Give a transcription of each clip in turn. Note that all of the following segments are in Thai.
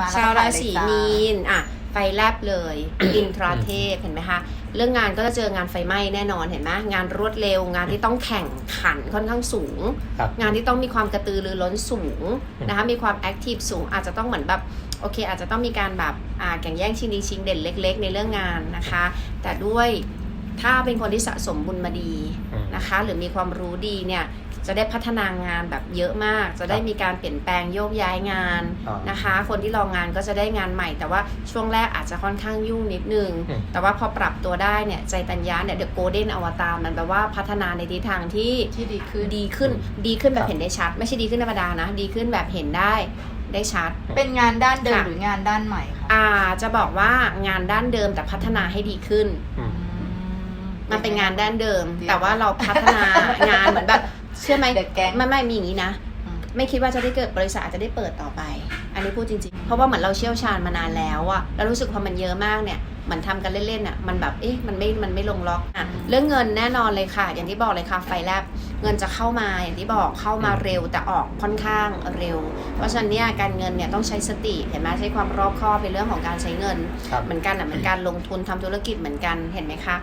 มาแล้วชาวราศีก็ขายเลยจ้ามีนอะไฟแลบเลย อินทราเทพเห็นไหมคะ เรื่องงานก็จะเจองานไฟไหม้แน่นอนเห็นไหมงานรวดเร็ว งานที่ต้องแข่งขันค่อนข้างสูงครับงานที่ต้องมีความกระตือรือร้นสูงอืมนะคะมีความแอคทีฟสูงอาจจะต้องเหมือนแบบโอเค อาจจะต้องมีการแบบอ่าแข่งแย่งชิงดีชิงเด่นเล็ก ๆ ในเรื่องงานนะคะ แต่ด้วยถ้าเป็นคนที่สะสมบุญมาดีอืมนะคะ หรือมีความรู้ดีเนี่ย จะได้พัฒนางานแบบเยอะมาก จะได้ครับมีการเปลี่ยนแปลงโยกย้ายงานอ่านนะคะ คนที่รองงานก็จะได้งานใหม่ แต่ว่าช่วงแรกอาจจะค่อนข้างยุ่งนิดนึงอืมแต่ว่าพอปรับตัวได้เนี่ยใจตัญญาเนี่ยเดอะโกลเด้นอวตารมันแปลว่าพัฒนาในทิศทางที่ที่ดีขึ้นดีขึ้นดีขึ้นแบครับบเห็นได้ชัด ไม่ใช่ดีขึ้นธรรมดานะ ดีขึ้นแบบเห็นได้ได้ชัด เป็นงานด้านเดิมค่ะหรืองานด้านใหม่คะอ่าจะบอกว่างานด้านเดิมแต่พัฒนาให้ดีขึ้นอืมมันเป็นงานด้านเดิมเดี๋ยวแต่ว่าเราพัฒนางานเหมือนแบบ เชื่อไหมเดอะแก๊ง ไม่ไม่มีอย่างนี้นะอืมไม่คิดว่าจะได้เกิดบริษัทอาจจะได้เปิดต่อไปอันนี้พูดจริงๆ เพราะว่าเหมือนเราเชี่ยวชาญมานานแล้วอะแล้วรู้สึกพอมันเยอะมากเนี่ยเหมือนทำกันเล่นๆอะมันแบบ เอ๊ะ มันไม่ มันไม่ลงล็อกอะเรื่องเงินแน่นอนเลยค่ะ อย่างที่บอกเลยค่ะ ไฟแลบ เงินจะเข้ามา อย่างที่บอก เข้ามาเร็วแต่ออกค่อนข้างเร็ว เพราะฉะนั้นเนี่ยการเงินเนี่ยต้องใช้สติ เห็นไหมใช้ความรอบคอบในเรื่องของการใช้เงินครับเหมือนกันอะเหมือนการลงทุนทำธุรกิจเหมือนกัน เห็นไหมคะ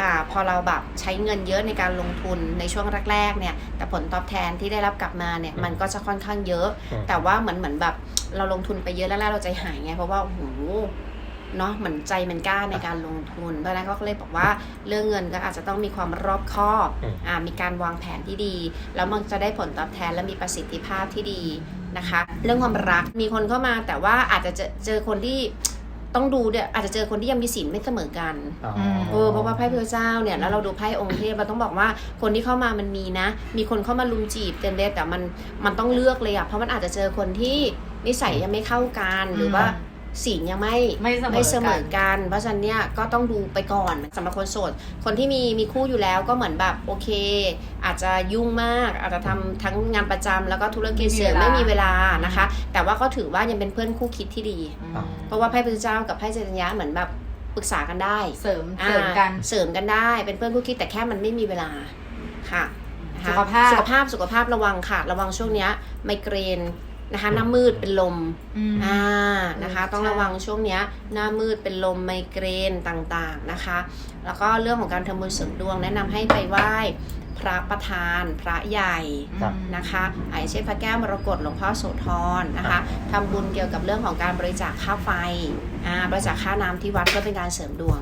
อ่าพอเราแบบใช้เงินเยอะในการลงทุนในช่วงแรกๆเนี่ยแต่ผลตอบแทนที่ได้รับกลับมาเนี่ยอืมมันก็จะค่อนข้างเยอะอืมแต่ว่าเหมือนเหมือนแบบ เราลงทุนไปเยอะแล้วเราใจหายไงเพราะว่าโอ้โหเนาะเหมือนใจมันกล้าในการลงทุนเพราะฉะนั้นเขาก็เลยบอกว่าเรื่องเงินก็อาจจะต้องมีความรอบคอบอืมอ่ามีการวางแผนที่ดี แล้วมันจะได้ผลตอบแทนและมีประสิทธิภาพที่ดีนะคะ เรื่องความรักมีคนเข้ามาแต่ว่าอาจจะเจอเจอคนที่ต้องดูเดี๋ยวอาจจะเจอคนที่ยังมีศีลไม่เสมอกันอ๋อเออเพราะว่าไพ่พระเจ้าเนี่ยแล้วเราดูไพ่องค์เทพเราต้องบอกว่าคนที่เข้ามามันมีนะ มีคนเข้ามาลุมจีบเต็มเลยแต่มันมันต้องเลือกเลยอะเพราะมันอาจจะเจอคนที่ นิสัยยังไม่เข้ากันหรือว่าศีลยังไม่ไม่เสมอไม่เสมกัอนกัน เพราะฉะนั้นเนี่ยก็ต้องดูไปก่อนสำหรับคนโสด คนที่มีมีคู่อยู่แล้วก็เหมือนแบบโอเค อาจจะยุ่งมาก อาจจะทำทั้งงานประจำแล้วก็ธุรกิจเสริมไม่ไม่มีมีเวเวลาลานะคะ แต่ว่าก็ถือว่ายังเป็นเพื่อนคู่คิดที่ดีอืมเพราะว่าไพ่พระเจ้ากับไพ่เจตัญญาเหมือนแบบปรึกษากันได้ เสริมเสริมกันอ่าเสริมกันได้เป็นเพื่อนคู่คิดแต่แค่มันไม่มีเวลาค่ะนะคะสุขภาพสุขภาพสุขภาพระวังค่ะ ระวังช่วงเนี้ยไมเกรน นะคะหน้ามืดเป็นลมอืมอ่านะคะใช่ต้องระวังช่วงเนี้ยหน้ามืดเป็นลมไมเกรนต่างๆนะคะ แล้วก็เรื่องของการทำบุญเสริมดวงแนะนำให้ไปไหว้พระประธาน พระใหญ่ครับนะคะอาอย่างเช่นพระแก้วมรกตหลวงพ่อโสธรนะคะทำบุญเกี่ยวกับเรื่องของการบริจาคค่าไฟอ่าบริจาคค่าน้ำที่วัดเพื่อเป็นการเสริมดวง